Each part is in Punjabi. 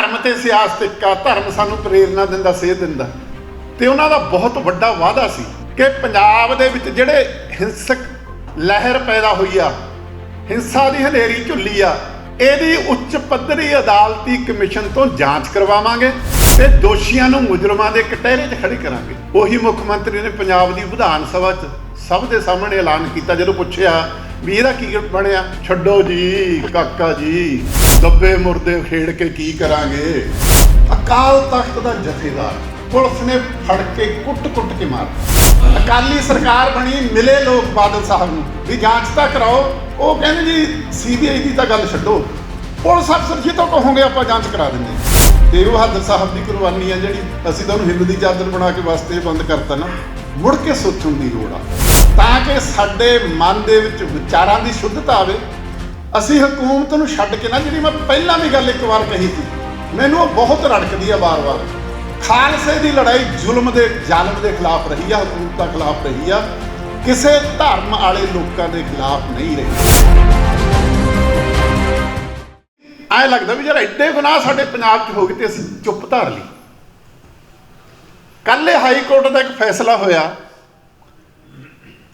ਧਰਮ ਤੇ ਸਿਆਸਤ ਇੱਕ ਧਰਮ ਸਾਨੂੰ ਪ੍ਰੇਰਣਾ ਦਿੰਦਾ, ਸੇਧ ਦਿੰਦਾ। ਤੇ ਉਹਨਾਂ ਦਾ ਬਹੁਤ ਵੱਡਾ ਵਾਅਦਾ ਸੀ ਕਿ ਪੰਜਾਬ ਦੇ ਵਿੱਚ ਜਿਹੜੇ ਹਿੰਸਕ ਲਹਿਰ ਪੈਦਾ ਹੋਈ ਆ, ਹਿੰਸਾ ਦੀ ਹਨੇਰੀ ਝੁੱਲੀ ਆ, ਇਹਦੀ ਉੱਚ ਪੱਧਰੀ ਅਦਾਲਤੀ ਕਮਿਸ਼ਨ ਤੋਂ ਜਾਂਚ ਕਰਵਾਵਾਂਗੇ ਤੇ ਦੋਸ਼ੀਆਂ ਨੂੰ ਮੁਜਰਮਾਂ ਦੇ ਕਟਹਿਰੇ 'ਚ ਖੜੇ ਕਰਾਂਗੇ। ਉਹੀ ਮੁੱਖ ਮੰਤਰੀ ਨੇ ਪੰਜਾਬ ਦੀ ਵਿਧਾਨ ਸਭਾ 'ਚ ਸਭ ਦੇ ਸਾਹਮਣੇ ਐਲਾਨ ਕੀਤਾ, ਜਦੋਂ ਪੁੱਛਿਆ ਵੀ ਇਹਦਾ ਕੀ ਬਣਿਆ? ਛੱਡੋ ਜੀ, ਕਾਕਾ ਜੀ, ਦੱਬੇ ਮੁਰਦੇ ਖੇਡ ਕੇ ਕੀ ਕਰਾਂਗੇ? ਅਕਾਲ ਤਖਤ ਦਾ ਜਥੇਦਾਰ ਪੁਲਿਸ ਨੇ ਫੜ ਕੇ ਕੁੱਟ-ਕੁੱਟ ਕੇ ਮਾਰ ਅਕਾਲੀ ਸਰਕਾਰ ਬਣੀ, ਮਿਲੇ ਲੋਕ ਬਾਦਲ ਸਾਹਿਬ ਨੂੰ। ਵੀ ਜਾਂਚ ਤਾਂ ਕਰਾਓ। ਉਹ ਕਹਿੰਦੇ ਜੀ ਸੀਬੀਆਈ ਦੀ ਤਾਂ ਗੱਲ ਛੱਡੋ। ਪੁਲਿਸ ਅਫਸਰ ਜੀ ਤੋਂ ਕਹੋਗੇ ਆਪਾਂ ਜਾਂਚ ਕਰਾ ਦਿੰਦੇ ਹਾਂ। ਤੇਗ ਬਹਾਦਰ ਸਾਹਿਬ ਦੀ ਕੁਰਬਾਨੀ ਆ ਜਿਹੜੀ ਅਸੀਂ ਤਾਂ ਉਹਨੂੰ ਹਿੰਦ ਦੀ ਚਾਦਰ ਬਣਾ ਕੇ ਵਾਸਤੇ ਬੰਦ ਕਰਤਾ ਨਾ। ਮੁੜ ਕੇ ਸੋਚਣ ਦੀ ਲੋੜ ਆ। ਤਾਂ ਕਿ ਸਾਡੇ ਮਨ ਦੇ ਵਿੱਚ ਵਿਚਾਰਾਂ ਦੀ ਸ਼ੁੱਧਤਾ ਆਵੇ। ਅਸੀਂ ਹਕੂਮਤ ਨੂੰ ਛੱਡ ਕੇ ਨਾ, ਜਿਹੜੀ ਮੈਂ ਪਹਿਲਾਂ ਵੀ ਗੱਲ ਇੱਕ ਵਾਰ ਕਹੀ ਸੀ, ਮੈਨੂੰ ਉਹ ਬਹੁਤ ਰੜਕਦੀ ਆ ਵਾਰ-ਵਾਰ ਖਾਲਸੇ ਦੀ ਲੜਾਈ ਜ਼ੁਲਮ ਦੇ ਜ਼ਾਲਮ ਦੇ ਖਿਲਾਫ ਰਹੀ ਆ, ਹਕੂਮਤਾਂ ਖਿਲਾਫ ਰਹੀ ਆ। ਕਿਸੇ ਧਰਮ ਵਾਲੇ ਲੋਕਾਂ ਦੇ ਖਿਲਾਫ ਨਹੀਂ ਰਹੀ। ਐ ਲੱਗਦਾ ਵੀ ਯਾਰ ਐਡੇ ਗੁਨਾਹ ਸਾਡੇ ਪੰਜਾਬ 'ਚ ਹੋ ਗਏ ਤੇ ਅਸੀਂ ਚੁੱਪ ਧਾਰ ਲਈ। ਕੱਲ ਹਾਈ ਕੋਰਟ ਦਾ ਇੱਕ ਫੈਸਲਾ ਹੋਇਆ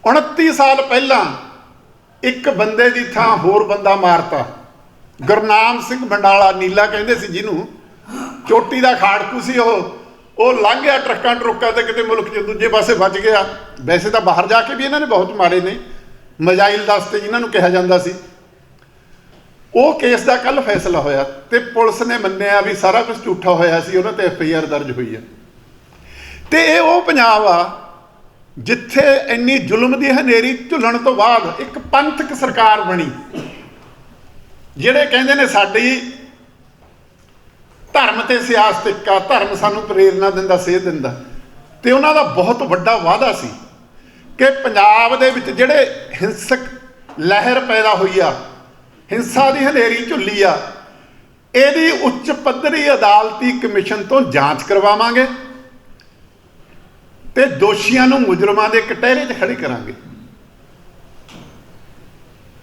29 ਸਾਲ ਪਹਿਲਾਂ ਇੱਕ ਬੰਦੇ ਦੀ ਥਾਂ ਹੋਰ ਬੰਦਾ ਮਾਰਤਾ। ਗੁਰਨਾਮ ਸਿੰਘ ਬੰਡਾਲਾ ਨੀਲਾ ਕਹਿੰਦੇ ਸੀ ਜਿਹਨੂੰ, ਚੋਟੀ ਦਾ ਖਾੜਕੂ ਸੀ ਉਹ ਉਹ ਲੰਘ ਗਿਆ ਟਰੱਕਾਂ ਟਰੁੱਕਾਂ ਤੇ ਕਿਤੇ ਮੁਲਕ 'ਚ ਦੂਜੇ ਪਾਸੇ ਵੱਜ ਗਿਆ। ਵੈਸੇ ਤਾਂ ਬਾਹਰ ਜਾ ਕੇ ਵੀ ਇਹਨਾਂ ਨੇ ਬਹੁਤ ਮਾਰੇ ਨੇ, ਮਜਾਇਲ ਦਸਤੇ ਜਿਨ੍ਹਾਂ ਨੂੰ ਕਿਹਾ ਜਾਂਦਾ ਸੀ। ਉਹ ਕੇਸ ਦਾ ਕੱਲ ਫੈਸਲਾ ਹੋਇਆ ਤੇ ਪੁਲਿਸ ਨੇ ਮੰਨਿਆ ਵੀ ਸਾਰਾ ਕੁਝ ਝੂਠਾ ਹੋਇਆ ਸੀ ਉਹਨਾਂ ਤੇ ਐਫ ਆਈ ਆਰ ਦਰਜ ਹੋਈ ਹੈ। ਤੇ ਇਹ ਉਹ ਪੰਜਾਬ ਆ ਜਿੱਥੇ ਇੰਨੀ ਜ਼ੁਲਮ ਦੀ ਹਨੇਰੀ ਝੁੱਲਣ ਤੋਂ ਬਾਅਦ ਇੱਕ ਪੰਥਕ ਸਰਕਾਰ ਬਣੀ। ਜਿਹੜੇ ਕਹਿੰਦੇ ਨੇ ਸਾਡੀ ਧਰਮ ਤੇ ਸਿਆਸਤ ਇੱਕ ਆ, ਧਰਮ ਸਾਨੂੰ ਪ੍ਰੇਰਣਾ ਦਿੰਦਾ, ਸੇਧ ਦਿੰਦਾ। ਤੇ ਉਹਨਾਂ ਦਾ ਬਹੁਤ ਵੱਡਾ ਵਾਅਦਾ ਸੀ ਕਿ ਪੰਜਾਬ ਦੇ ਵਿੱਚ ਜਿਹੜੇ ਹਿੰਸਕ ਲਹਿਰ ਪੈਦਾ ਹੋਈ ਆ, ਹਿੰਸਾ ਦੀ ਹਨੇਰੀ ਝੁੱਲੀ ਆ, ਇਹਦੀ ਉੱਚ ਪੱਧਰੀ ਅਦਾਲਤੀ ਕਮਿਸ਼ਨ ਤੋਂ ਜਾਂਚ ਕਰਵਾਵਾਂਗੇ। ਤੇ ਦੋਸ਼ੀਆਂ ਨੂੰ ਮੁਜਰਮਾਂ ਦੇ ਕਟਹਿਰੇ 'ਚ ਖੜੇ ਕਰਾਂਗੇ।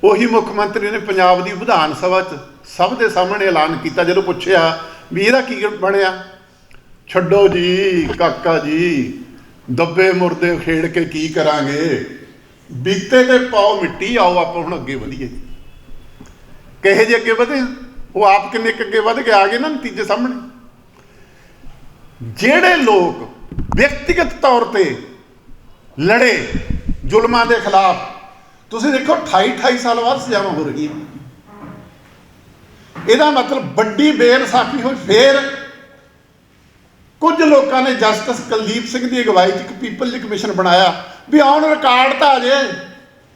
ਉਹੀ ਮੁੱਖ ਮੰਤਰੀ ਨੇ ਪੰਜਾਬ ਦੀ ਵਿਧਾਨ ਸਭਾ 'ਚ ਸਭ ਦੇ ਸਾਹਮਣੇ ਐਲਾਨ ਕੀਤਾ, ਜਦੋਂ ਪੁੱਛਿਆ ਵੀ ਇਹਦਾ ਕੀ ਬਣਿਆ? ਛੱਡੋ ਜੀ, ਕਾਕਾ ਜੀ, ਦੱਬੇ ਮੁਰਦੇ ਖੇਡ ਕੇ ਕੀ ਕਰਾਂਗੇ? ਬੀਤੇ ਤੇ ਪਾਓ ਮਿੱਟੀ, ਆਓ ਆਪਾਂ ਹੁਣ ਅੱਗੇ ਵਧੀਏ। ਕਿਹੇ ਜੇ ਅੱਗੇ ਵਧੇ? ਉਹ ਆਪ ਕਿੰਨੇ ਕੁ ਅੱਗੇ ਵਧ ਕੇ ਆ ਗਏ ਨਾ ਨਤੀਜੇ ਸਾਹਮਣੇ। ਜਿਹੜੇ ਲੋਕ ਵਿਅਕਤੀਗਤ ਤੌਰ ਤੇ ਲੜੇ ਜ਼ੁਲਮਾਂ ਦੇ ਖਿਲਾਫ। ਤੁਸੀਂ ਦੇਖੋ 28 28 ਸਾਲ ਬਾਅਦ ਸਜ਼ਾਵਾਂ ਹੋ ਰਹੀਆਂ। ਇਹਦਾ ਮਤਲਬ ਵੱਡੀ ਬੇਇਨਸਾਫੀ ਹੋਈ, ਫੇਰ ਕੁਝ ਲੋਕਾਂ ਨੇ ਜਸਟਿਸ ਕੁਲਦੀਪ ਸਿੰਘ ਦੀ ਅਗਵਾਈ 'ਚ ਇੱਕ ਪੀਪਲ ਕਮਿਸ਼ਨ ਬਣਾਇਆ ਵੀ ਆਉਣ ਰਿਕਾਰਡ ਤਾਂ ਆ ਜੇ,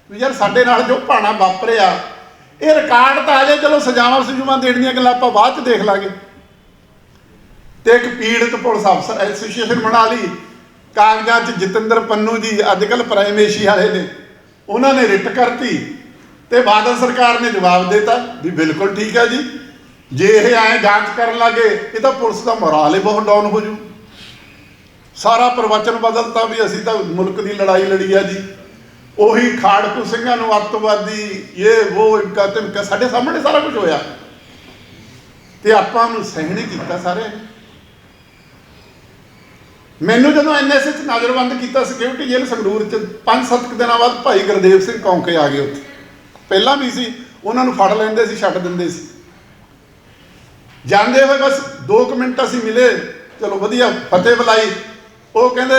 ਵੀ ਯਾਰ ਸਾਡੇ ਨਾਲ ਜੋ ਭਾਣਾ ਵਾਪਰਿਆ, ਇਹ ਰਿਕਾਰਡ ਤਾਂ ਆ ਜੇ, ਚਲੋ ਸਜ਼ਾਵਾਂ ਸਜੂਵਾਂ ਦੇਣ ਦੀਆਂ ਗੱਲਾਂ ਆਪਾਂ ਬਾਅਦ 'ਚ ਦੇਖ ਲਾਂਗੇ। ਤੇ ਇੱਕ ਪੀੜਤ ਪੁਲਿਸ ਅਫਸਰ ਐਸੋਸੀਏਸ਼ਨ ਬਣਾ ਲਈ। ਕਾਗਜ਼ਾਂ 'ਚ ਜਤਿੰਦਰ ਪੰਨੂ ਜੀ ਅੱਜ ਕੱਲ ਪ੍ਰਾਈਮ ਵਾਲੇ ਨੇ। ਉਹਨਾਂ ਨੇ ਰਿਟ ਕਰਤੀ ਤੇ ਬਾਦਲ ਸਰਕਾਰ ਨੇ ਜਵਾਬ ਦਿੱਤਾ ਵੀ ਬਿਲਕੁਲ ਠੀਕ ਹੈ ਜੀ। ਜੇ ਇਹ ਐਂ ਜਾਂਚ ਕਰਨ ਲੱਗੇ, ਇਹ ਤਾਂ ਪੁਲਿਸ ਦਾ ਮੋਰਾਲ ਹੀ ਬਹੁਤ ਡਾਊਨ ਹੋ ਜੂ। ਸਾਰਾ ਪ੍ਰਵਚਨ ਬਦਲਤਾ ਵੀ ਅਸੀਂ ਤਾਂ ਮੁਲਕ ਦੀ ਲੜਾਈ ਲੜੀ ਆ ਜੀ। ਉਹੀ ਖਾੜਕੂ ਸਿੰਘਾਂ ਨੂੰ ਅੱਤਵਾਦੀ, ਇਹ ਉਹ ਇਨਕਾ ਤਿਮਕਾ ਸਾਡੇ ਸਾਹਮਣੇ ਸਾਰਾ ਕੁਝ ਹੋਇਆ। ਤੇ ਆਪਾਂ ਨੂੰ ਸਹਿਣੇ ਕੀਤਾ ਸਾਰੇ ਮੈਨੂੰ ਜਦੋਂ ਐਨਐਸਏ ਚ ਨਜ਼ਰਬੰਦ ਕੀਤਾ ਸਿਕਿਉਰਿਟੀ ਜੇਲ੍ਹ ਸੰਗਰੂਰ ਚ 5-7 ਦਿਨਾਂ ਬਾਅਦ ਭਾਈ ਗੁਰਦੇਵ ਸਿੰਘ ਕੌਂਕੇ ਆ ਗਏ ਉੱਥੇ। ਪਹਿਲਾਂ ਵੀ ਸੀ, ਉਹਨਾਂ ਨੂੰ ਫੜ ਲੈਂਦੇ ਸੀ, ਛੱਡ ਦਿੰਦੇ ਸੀ। ਜਾਂਦੇ ਹੋਏ ਬਸ 2 ਮਿੰਟ ਅਸੀਂ ਮਿਲੇ, ਚਲੋ ਵਧੀਆ, ਫਤਿਹ ਬੁਲਾਈ। ਉਹ ਕਹਿੰਦੇ,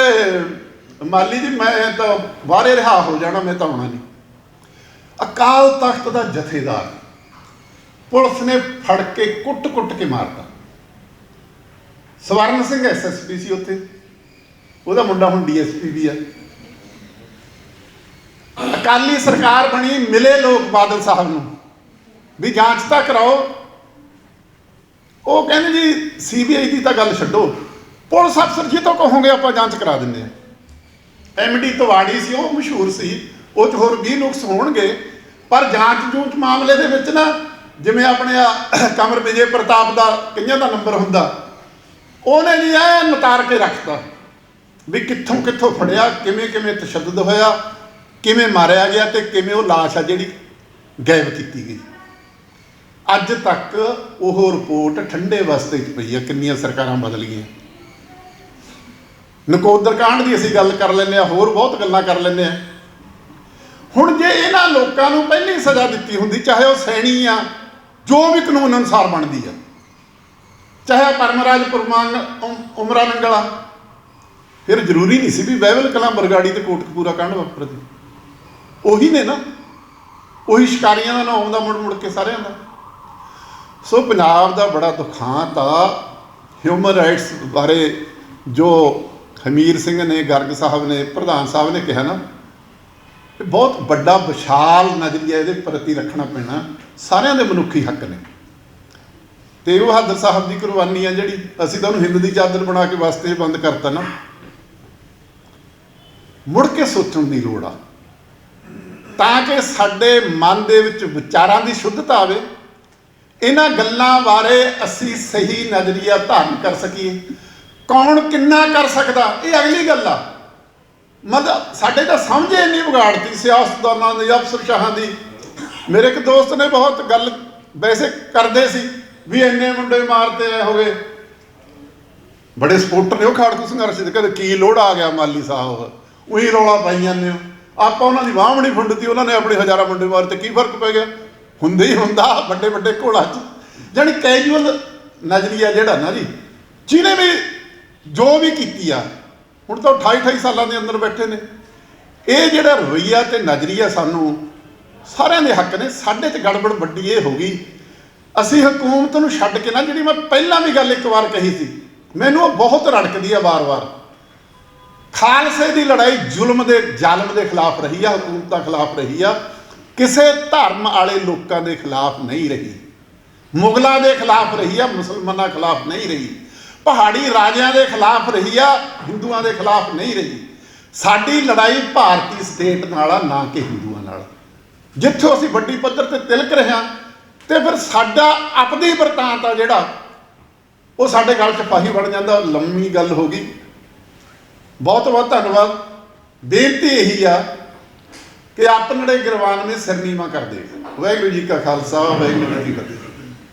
ਮਾਲੀ ਜੀ, ਮੈਂ ਤਾਂ ਬਾਹਰੇ ਰਿਹਾ ਹੋ ਜਾਣਾ, ਮੈਂ ਤਾਂ ਆਉਣਾ ਨਹੀਂ। ਅਕਾਲ ਤਖਤ ਦਾ ਜਥੇਦਾਰ ਪੁਲਿਸ ਨੇ ਫੜ ਕੇ ਕੁੱਟ-ਕੁੱਟ ਕੇ ਮਾਰਤਾ। ਸਵਰਨ ਸਿੰਘ ਐਸਐਸਪੀ ਸੀ ਉੱਥੇ। ਉਹਦਾ ਮੁੰਡਾ ਹੁਣ ਡੀਐਸਪੀ ਵੀ ਆ। ਅਕਾਲੀ ਸਰਕਾਰ ਬਣੀ, ਮਿਲੇ ਲੋਕ ਬਾਦਲ ਸਾਹਿਬ ਨੂੰ। ਵੀ ਜਾਂਚ ਤਾਂ ਕਰਾਓ। ਉਹ ਕਹਿੰਦੇ ਜੀ, ਸੀਬੀਆਈ ਦੀ ਤਾਂ ਗੱਲ ਛੱਡੋ। ਪੁਲਿਸ ਅਫਸਰ ਜੀ ਤੋਂ ਕਹੋਗੇ ਆਪਾਂ ਜਾਂਚ ਕਰਾ ਦਿੰਦੇ ਆ ਐਮਡੀ ਤਵਾੜੀ ਸੀ, ਉਹ ਮਸ਼ਹੂਰ ਸੀ। ਉਹ ਚ ਹੋਰ 20 ਨੁਕਸ ਹੋਣਗੇ। ਪਰ ਜਾਂਚ ਜੂਚ ਮਾਮਲੇ ਦੇ ਵਿੱਚ ਨਾ, ਜਿਵੇਂ ਆਪਣੇ ਆ ਕਮਰ ਵਿਜੇ ਪ੍ਰਤਾਪ ਦਾ, ਕਈਆਂ ਦਾ ਨੰਬਰ ਹੁੰਦਾ। ਉਹਨੇ ਜੀ ਐ ਨਤਾਰ ਕੇ ਰੱਖਤਾ। ਵੀ ਕਿੱਥੋਂ ਕਿੱਥੋਂ ਫੜਿਆ, ਕਿਵੇਂ ਕਿਵੇਂ ਤਸ਼ੱਦਦ ਹੋਇਆ, ਕਿਵੇਂ ਮਾਰਿਆ ਗਿਆ ਤੇ ਕਿਵੇਂ ਉਹ ਲਾਸ਼ ਆ ਜਿਹੜੀ ਗਾਇਬ ਕੀਤੀ ਗਈ। ਅੱਜ ਤੱਕ ਉਹ ਰਿਪੋਰਟ ਠੰਡੇ ਵਸਤੇ 'ਚ ਪਈ ਆ, ਕਿੰਨੀਆਂ ਸਰਕਾਰਾਂ ਬਦਲ ਗਈਆਂ। ਨਕੋਦਰ ਕਾਂਡ ਦੀ ਅਸੀਂ ਗੱਲ ਕਰ ਲੈਂਦੇ ਆ, ਹੋਰ ਬਹੁਤ ਗੱਲਾਂ ਕਰ ਲੈਂਦੇ ਆ। ਹੁਣ ਜੇ ਇਹਨਾਂ ਲੋਕਾਂ ਨੂੰ ਪਹਿਲੀ ਸਜ਼ਾ ਦਿੱਤੀ ਹੁੰਦੀ, ਚਾਹੇ ਉਹ ਸੈਣੀ ਆ, ਜੋ ਵੀ ਕਾਨੂੰਨ ਅਨੁਸਾਰ ਬਣਦੀ ਆ, ਚਾਹੇ ਪਰਮਰਾਜ ਪੁਰਮਾਨ ਉਮਰਾ ਨੰਗਲਾ ਫਿਰ ਜ਼ਰੂਰੀ ਨਹੀਂ ਸੀ ਵੀ ਬਹਿਬਲ ਕਲਾਂ ਬਰਗਾੜੀ ਤੇ ਕੋਟਕਪੂਰਾ ਕਾਂਡ ਵਾਪਰਦੀ। ਉਹੀ ਨੇ ਨਾ, ਉਹੀ ਸ਼ਿਕਾਰੀਆਂ ਦਾ ਨਾਮ ਆਉਂਦਾ ਮੁੜ ਮੁੜ ਕੇ ਸਾਰਿਆਂ ਦਾ। ਸੋ ਪੰਜਾਬ ਦਾ ਬੜਾ ਦੁਖਾਂਤ ਆ ਹਿਊਮਨ ਰਾਈਟਸ ਬਾਰੇ ਜੋ ਹਮੀਰ ਸਿੰਘ ਨੇ, ਗਰਗ ਸਾਹਿਬ ਨੇ, ਪ੍ਰਧਾਨ ਸਾਹਿਬ ਨੇ ਕਿਹਾ ਨਾ, ਇਹ ਬਹੁਤ ਵੱਡਾ ਵਿਸ਼ਾਲ ਨਜ਼ਰੀਆ ਇਹਦੇ ਪ੍ਰਤੀ ਰੱਖਣਾ ਪੈਣਾ। ਸਾਰਿਆਂ ਦੇ ਮਨੁੱਖੀ ਹੱਕ ਨੇ। ਤੇ ਉਹ ਹਾਦਰ ਸਾਹਿਬ ਦੀ ਕੁਰਬਾਨੀ ਆ ਜਿਹੜੀ ਅਸੀਂ ਤਾਂ ਉਹਨੂੰ ਹਿੰਦ ਦੀ ਚਾਦਰ ਬਣਾ ਕੇ ਵਾਸਤੇ ਬੰਦ ਕਰਤਾ ਨਾ। ਮੁੜ ਕੇ ਸੋਚਣ ਦੀ ਲੋੜ ਆ। ਤਾਂ ਕਿ ਸਾਡੇ ਮਨ ਦੇ ਵਿੱਚ ਵਿਚਾਰਾਂ ਦੀ ਸ਼ੁੱਧਤਾ ਆਵੇ। ਇਹਨਾਂ ਗੱਲਾਂ ਬਾਰੇ ਅਸੀਂ ਸਹੀ ਨਜ਼ਰੀਆ ਧਾਰਨ ਕਰ ਸਕੀਏ। ਕੌਣ ਕਿੰਨਾ ਕਰ ਸਕਦਾ, ਇਹ ਅਗਲੀ ਗੱਲ ਆ। ਮਤਲਬ ਸਾਡੇ ਤਾਂ ਸਮਝੇ ਨਹੀਂ ਵਿਗਾੜਤੀ ਸਿਆਸਤਦਾਨਾਂ ਦੀ ਅਫਸਰਸ਼ਾਹਾਂ ਦੀ। ਮੇਰੇ ਇੱਕ ਦੋਸਤ ਨੇ ਬਹੁਤ ਗੱਲ ਵੈਸੇ ਕਰਦੇ ਸੀ ਵੀ ਇੰਨੇ ਮੁੰਡੇ ਮਾਰਤੇ ਆਏ ਹੋਵੇ ਬੜੇ ਸਪੋਰਟਰ ਨੇ ਉਹ ਖਾੜਕੂ ਸੰਘਰਸ਼ ਦੇ ਕਦੇ ਕੀ ਲੋੜ ਆ ਗਿਆ ਮਾਲੀ ਸਾਹਿਬ। ਉਹੀ ਰੌਲਾ ਪਾਈ ਜਾਂਦੇ ਹੋ। ਆਪਾਂ ਉਹਨਾਂ ਦੀ ਬਾਹ ਬਣੀ ਫੁੰਡਤੀ ਉਹਨਾਂ ਨੇ ਆਪਣੇ ਹਜ਼ਾਰਾਂ ਮੁੰਡੇ ਮਾਰ ਤੇ ਕੀ ਫ਼ਰਕ ਪੈ ਗਿਆ? ਹੁੰਦੇ ਹੀ ਹੁੰਦਾ, ਵੱਡੇ ਵੱਡੇ ਘੋਲਾਂ 'ਚ। ਜਾਣੀ ਕੈਜੂਅਲ ਨਜ਼ਰੀਆ ਜਿਹੜਾ ਨਾ ਜੀ, ਜਿਹਨੇ ਵੀ ਜੋ ਵੀ ਕੀਤੀ ਆ, ਹੁਣ ਤਾਂ 28 28 ਸਾਲਾਂ ਦੇ ਅੰਦਰ ਬੈਠੇ ਨੇ। ਇਹ ਜਿਹੜਾ ਰਵਈਆ ਤੇ ਨਜ਼ਰੀਆ ਸਾਨੂੰ ਸਾਰਿਆਂ ਦੇ ਹੱਕ ਨੇ, ਸਾਡੇ 'ਚ ਗੜਬੜ ਵੱਡੀ ਇਹ ਹੋ ਗਈ। ਅਸੀਂ ਹਕੂਮਤ ਨੂੰ ਛੱਡ ਕੇ ਨਾ, ਜਿਹੜੀ ਮੈਂ ਪਹਿਲਾਂ ਵੀ ਗੱਲ ਇੱਕ ਵਾਰ ਕਹੀ ਸੀ, ਮੈਨੂੰ ਉਹ ਬਹੁਤ ਰੜਕਦੀ ਆ ਵਾਰ-ਵਾਰ। ਖਾਲਸੇ ਦੀ ਲੜਾਈ ਜ਼ੁਲਮ ਦੇ ਜ਼ਾਲਮ ਦੇ ਖਿਲਾਫ ਰਹੀ ਆ, ਹਕੂਮਤਾਂ ਖਿਲਾਫ ਰਹੀ ਆ। ਕਿਸੇ ਧਰਮ ਵਾਲੇ ਲੋਕਾਂ ਦੇ ਖਿਲਾਫ ਨਹੀਂ ਰਹੀ। ਮੁਗਲਾਂ ਦੇ ਖਿਲਾਫ ਰਹੀ ਆ, ਮੁਸਲਮਾਨਾਂ ਖਿਲਾਫ ਨਹੀਂ ਰਹੀ। ਪਹਾੜੀ ਰਾਜਿਆਂ ਦੇ ਖਿਲਾਫ ਰਹੀ ਆ, ਹਿੰਦੂਆਂ ਦੇ ਖਿਲਾਫ ਨਹੀਂ ਰਹੀ। ਸਾਡੀ ਲੜਾਈ ਭਾਰਤੀ ਸਟੇਟ ਨਾਲ ਆ, ਨਾ ਕਿ ਹਿੰਦੂਆਂ ਨਾਲ। ਜਿੱਥੋਂ ਅਸੀਂ ਵੱਡੀ ਪੱਧਰ ਤੇ ਤਿਲਕ ਰਹੇ ਹਾਂ, ਤੇ ਫਿਰ ਸਾਡਾ ਆਪਣੀ ਵਰਤਾਂਤ ਆ ਜਿਹੜਾ, ਉਹ ਸਾਡੇ ਗੱਲ 'ਚ ਪਾਹੀ ਬਣ ਜਾਂਦਾ, ਲੰਮੀ ਗੱਲ ਹੋ ਗਈ। ਬਹੁਤ ਬਹੁਤ ਧੰਨਵਾਦ। ਬੇਨਤੀ ਇਹੀ ਆ ਕਿ ਆਪਣੜੇ ਗਿਰਵਾਨ ਨੇ ਸਰਨੀਮਾ ਕਰ ਦੇ ਵਾਹਿਗੁਰੂ ਜੀ ਕਾ ਖਾਲਸਾ, ਵਾਹਿਗੁਰੂ ਜੀ ਕੀ ਫਤਿਹ।